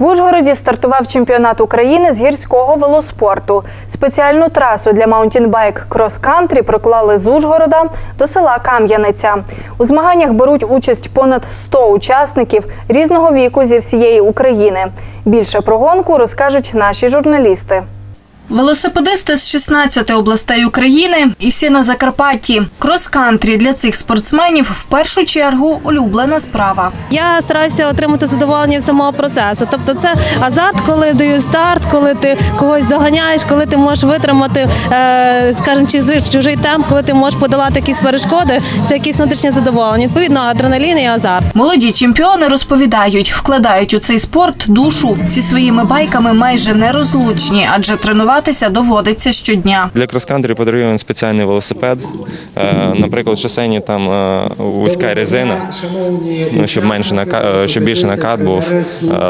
В Ужгороді стартував чемпіонат України з гірського велоспорту. Спеціальну трасу для маунтінбайк крос-кантрі проклали з Ужгорода до села Кам'яниця. У змаганнях беруть участь понад 100 учасників різного віку зі всієї України. Більше про гонку розкажуть наші журналісти. Велосипедисти з 16 областей України і всі на Закарпатті. Крос-кантрі для цих спортсменів в першу чергу улюблена справа. Я стараюся отримати задоволення від самого процесу. Тобто, це азарт, коли дають старт, коли ти когось доганяєш, коли ти можеш витримати, е, скажімо, чужий, темп, коли ти можеш подолати якісь перешкоди. Це якесь внутрішнє задоволення. Відповідно, адреналін і азарт. Молоді чемпіони розповідають, вкладають у цей спорт душу. Зі своїми байками майже нерозлучні, адже тренуватися доводиться щодня. Для крос-кантрі потрібен спеціальний велосипед. Е, Наприклад, шосейні там е, вузька резина, ну, щоб менше нака- е, щоб більше накат був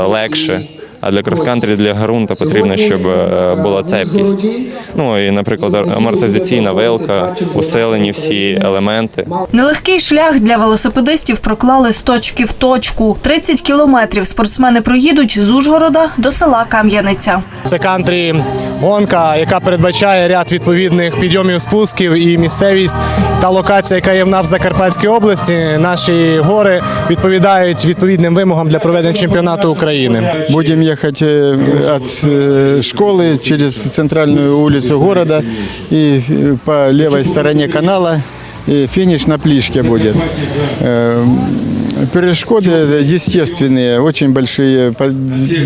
легше. А для крос-кантрі, для ґрунту потрібно, щоб е, була цепкість. Ну і, наприклад, амортизаційна вилка, усилені всі елементи. Нелегкий шлях для велосипедистів проклали з точки в точку. 30 кілометрів спортсмени проїдуть з Ужгорода до села Кам'яниця. Це кантрі гонка, яка передбачає ряд відповідних підйомів, спусків і місцевість та локація, яка є в нас в Закарпатській області. Наші гори відповідають відповідним вимогам для проведення чемпіонату України. Будем ехать э, от э, школы через центральную улицу города и э, по левой стороне канала и финиш на Плишке будет. Э, Перешкоды естественные, очень большие, по-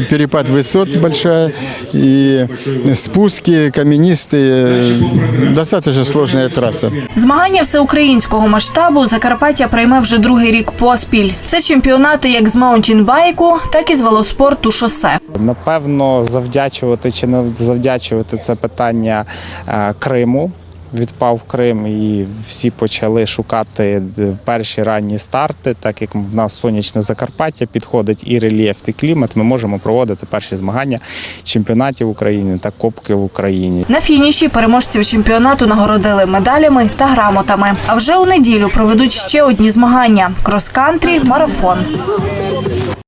перепад высот большая и спуски каменистые, достаточно сложная трасса. Змагання всеукраїнського масштабу Закарпаття прийме вже другий рік поспіль. Це чемпіонати як з маунтінбайку, так і з велоспорту шосе. Напевно, завдячувати чи не завдячувати це питання е, Криму. Відпав Крим і всі почали шукати перші ранні старти. Так як в нас сонячне Закарпаття підходить і рельєф, і клімат, ми можемо проводити перші змагання чемпіонатів України та Кубки в Україні. На фініші переможців чемпіонату нагородили медалями та грамотами. А вже у неділю проведуть ще одні змагання: крос-кантрі, марафон.